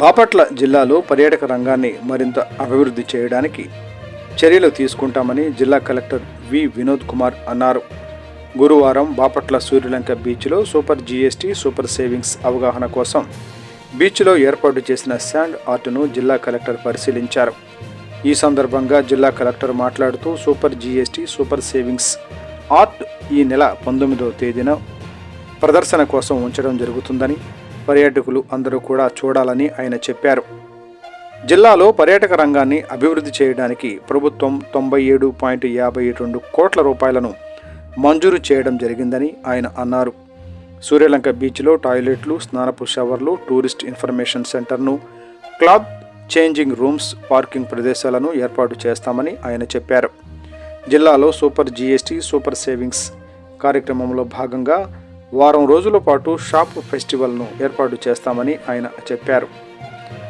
బాపట్ల జిల్లాలో పర్యాటక రంగాన్ని మరింత అభివృద్ధి చేయడానికి చర్యలు తీసుకుంటామని జిల్లా కలెక్టర్ వి. వినోద్ కుమార్ అన్నారు. గురువారం బాపట్ల సూర్యలంక బీచ్లో సూపర్ జీఎస్టీ సూపర్ సేవింగ్స్ అవగాహన కోసం బీచ్లో ఏర్పాటు చేసిన శాండ్ ఆర్ట్ను జిల్లా కలెక్టర్ పరిశీలించారు. ఈ సందర్భంగా జిల్లా కలెక్టర్ మాట్లాడుతూ సూపర్ జీఎస్టీ సూపర్ సేవింగ్స్ ఆర్ట్ ఈ నెల పంతొమ్మిదవ తేదీన ప్రదర్శన కోసం ఉంచడం జరుగుతుందని పర్యాటకులు అందరూ కూడా చూడాలని ఆయన చెప్పారు. జిల్లాలో పర్యాటక రంగాన్ని అభివృద్ధి చేయడానికి ప్రభుత్వం తొంభై ఏడు పాయింట్ యాభై రెండు కోట్ల రూపాయలను మంజూరు చేయడం జరిగిందని ఆయన అన్నారు. సూర్యలంక బీచ్లో టాయిలెట్లు స్నానపు షవర్లు టూరిస్ట్ ఇన్ఫర్మేషన్ సెంటర్ను క్లాత్ చేంజింగ్ రూమ్స్ పార్కింగ్ ప్రదేశాలను ఏర్పాటు చేస్తామని ఆయన చెప్పారు. జిల్లాలో సూపర్ జీఎస్టీ సూపర్ సేవింగ్స్ కార్యక్రమంలో భాగంగా వారం రోజుల పాటు షాప్ ఫెస్టివల్ను ఏర్పాటు చేస్తామని ఆయన చెప్పారు.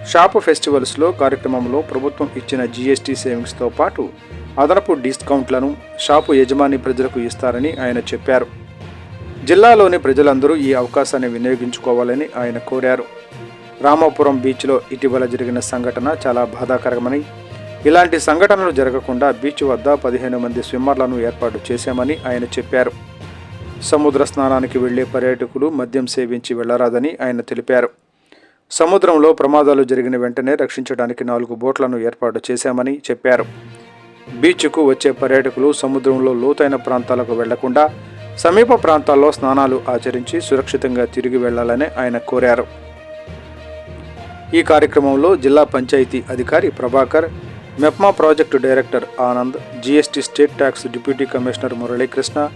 షాప్ ఫెస్టివల్స్లో కార్యక్రమంలో ప్రభుత్వం ఇచ్చిన జీఎస్టీ సేవింగ్స్తో పాటు అదనపు డిస్కౌంట్లను షాపు యజమాని ప్రజలకు ఇస్తారని ఆయన చెప్పారు. జిల్లాలోని ప్రజలందరూ ఈ అవకాశాన్ని వినియోగించుకోవాలని ఆయన కోరారు. రామాపురం బీచ్లో ఇటీవల జరిగిన సంఘటన చాలా బాధాకరమని ఇలాంటి సంఘటనలు జరగకుండా బీచ్ వద్ద పదిహేను మంది స్విమ్మర్లను ఏర్పాటు చేశామని ఆయన చెప్పారు. సముద్ర స్నానానికి వెళ్ళే పర్యాటకులు మద్యం సేవించి వెళ్ళరాదని ఆయన తెలిపారు. సముద్రంలో ప్రమాదాలు జరిగిన వెంటనే రక్షించడానికి నాలుగు బోట్లను ఏర్పాటు చేశామని చెప్పారు. బీచ్కు వచ్చే పర్యాటకులు సముద్రంలో లోతైన ప్రాంతాలకు వెళ్ళకుండా సమీప ప్రాంతాల్లో స్నానాలు ఆచరించి సురక్షితంగా తిరిగి వెళ్ళాలని ఆయన కోరారు. ఈ కార్యక్రమంలో జిల్లా పంచాయతీ అధికారి Prabhakar MEPMA project director Anand GST state tax deputy commissioner Muralikrishna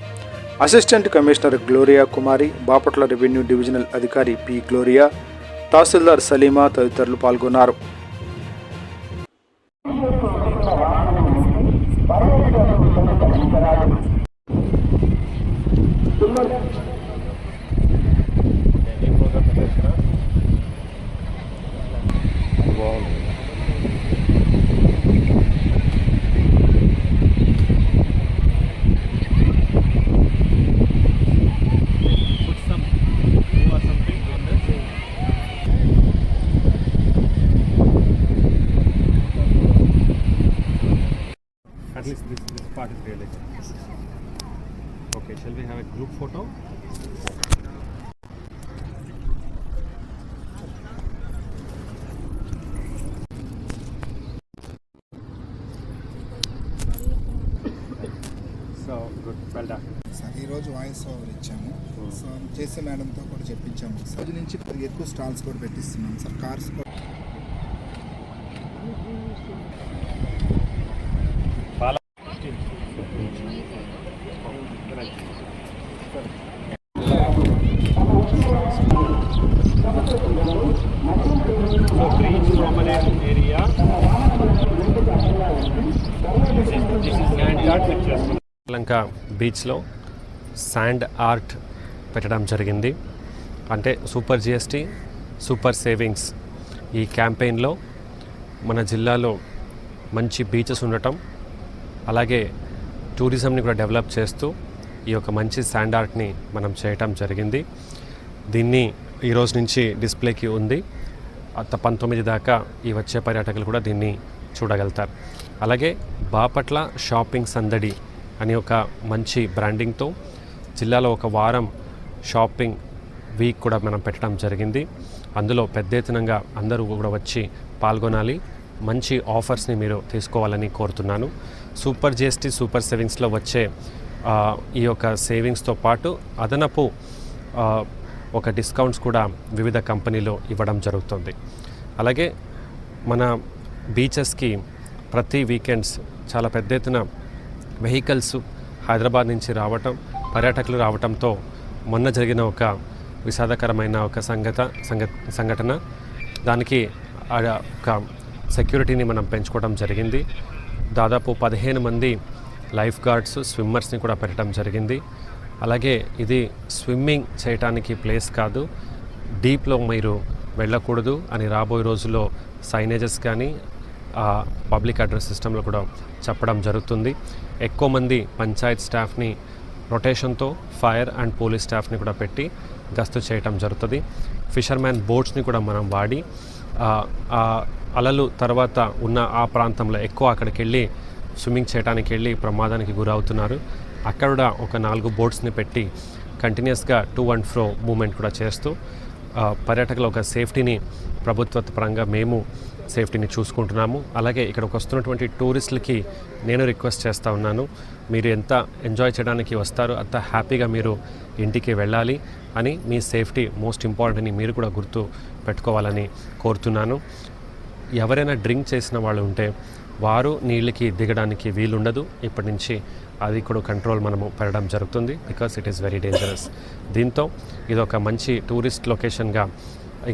assistant commissioner Gloria Kumari Bapatla revenue divisional అధికారి పి గ్లోరియా తహసీల్దార్ సలీమా తదితరులు పాల్గొన్నారు. At least this, this part is realistic. Okay, shall we have a group photo? Sir ఈరోజు voice over ఇచ్చాము so JC మేడంతో కూడా చెప్పించాము sir నుంచి ఎక్కువ stalls కూడా పెట్టిస్తున్నాం సార్ కార్స్ కూడా లంక బీచ్లో శాండ్ ఆర్ట్ పెట్టడం జరిగింది. అంటే సూపర్ జిఎస్టీ సూపర్ సేవింగ్స్ ఈ క్యాంపెయిన్లో మన జిల్లాలో మంచి బీచెస్ ఉండటం అలాగే టూరిజంని కూడా డెవలప్ చేస్తూ ఈ యొక్క మంచి శాండ్ ఆర్ట్ని మనం చేయటం జరిగింది. దీన్ని ఈరోజు నుంచి డిస్ప్లేకి ఉంది. అత్త పంతొమ్మిది దాకా ఈ వచ్చే పర్యాటకులు కూడా దీన్ని చూడగలుగుతారు. అలాగే బాపట్ల షాపింగ్ సందడి అని ఒక మంచి బ్రాండింగ్తో జిల్లాలో ఒక వారం షాపింగ్ వీక్ కూడా మనం పెట్టడం జరిగింది. అందులో పెద్ద ఎత్తునంగా అందరూ కూడా వచ్చి పాల్గొనాలి. మంచి ఆఫర్స్ని మీరు తీసుకోవాలని కోరుతున్నాను. సూపర్ జిఎస్టీ సూపర్ సేవింగ్స్లో వచ్చే ఈ యొక్క సేవింగ్స్తో పాటు అదనపు ఒక డిస్కౌంట్స్ కూడా వివిధ కంపెనీలో ఇవ్వడం జరుగుతుంది. అలాగే మన బీచెస్కి ప్రతి వీకెండ్స్ చాలా పెద్ద ఎత్తున వెహికల్స్ హైదరాబాద్ నుంచి రావటం పర్యాటకులు రావటంతో మొన్న జరిగిన ఒక విషాదకరమైన ఒక సంగత సంగ సంఘటన. దానికి ఆ ఒక సెక్యూరిటీని మనం పెంచుకోవడం జరిగింది. దాదాపు పదిహేను మంది లైఫ్ గార్డ్స్ స్విమ్మర్స్ని కూడా పెట్టడం జరిగింది. అలాగే ఇది స్విమ్మింగ్ చేయటానికి ప్లేస్ కాదు డీప్లో మీరు వెళ్ళకూడదు అని రాబోయే రోజుల్లో సైనేజెస్ కానీ పబ్లిక్ అడ్రస్ సిస్టంలో కూడా చెప్పడం జరుగుతుంది. ఎక్కువ మంది పంచాయత్ స్టాఫ్ని రొటేషన్తో ఫైర్ అండ్ పోలీస్ స్టాఫ్ని కూడా పెట్టి గస్తు చేయటం జరుగుతుంది. ఫిషర్మ్యాన్ బోట్స్ని కూడా మనం వాడి ఆ అలలు తర్వాత ఉన్న ఆ ప్రాంతంలో ఎక్కువ అక్కడికి వెళ్ళి స్విమ్మింగ్ చేయడానికి వెళ్ళి ప్రమాదానికి గురవుతున్నారు. అక్కడ కూడా ఒక నాలుగు బోట్స్ని పెట్టి కంటిన్యూస్గా టూ అండ్ ఫ్రో మూమెంట్ కూడా చేస్తూ పర్యాటకుల ఒక సేఫ్టీని ప్రభుత్వ పరంగా మేము సేఫ్టీని చూసుకుంటున్నాము. అలాగే ఇక్కడికి వస్తున్నటువంటి టూరిస్టులకి నేను రిక్వెస్ట్ చేస్తూ ఉన్నాను. మీరు ఎంత ఎంజాయ్ చేయడానికి వస్తారో అంత హ్యాపీగా మీరు ఇంటికి వెళ్ళాలి అని మీ సేఫ్టీ మోస్ట్ ఇంపార్టెంట్ అని మీరు కూడా గుర్తు పెట్టుకోవాలని కోరుతున్నాను. ఎవరైనా డ్రింక్ చేసిన వాళ్ళు ఉంటే వారు నీళ్ళకి దిగడానికి వీలుండదు. ఇప్పటి నుంచి అది కూడా కంట్రోల్ మనము పెట్టడం జరుగుతుంది because it is very dangerous దీంతో ఇది ఒక మంచి టూరిస్ట్ లొకేషన్గా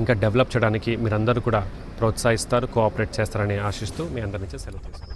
ఇంకా డెవలప్ చేయడానికి మీరందరూ కూడా ప్రోత్సహిస్తారు కోఆపరేట్ చేస్తారని ఆశిస్తూ మీ అందరి నుంచి సెలవు తీసుకుంటాను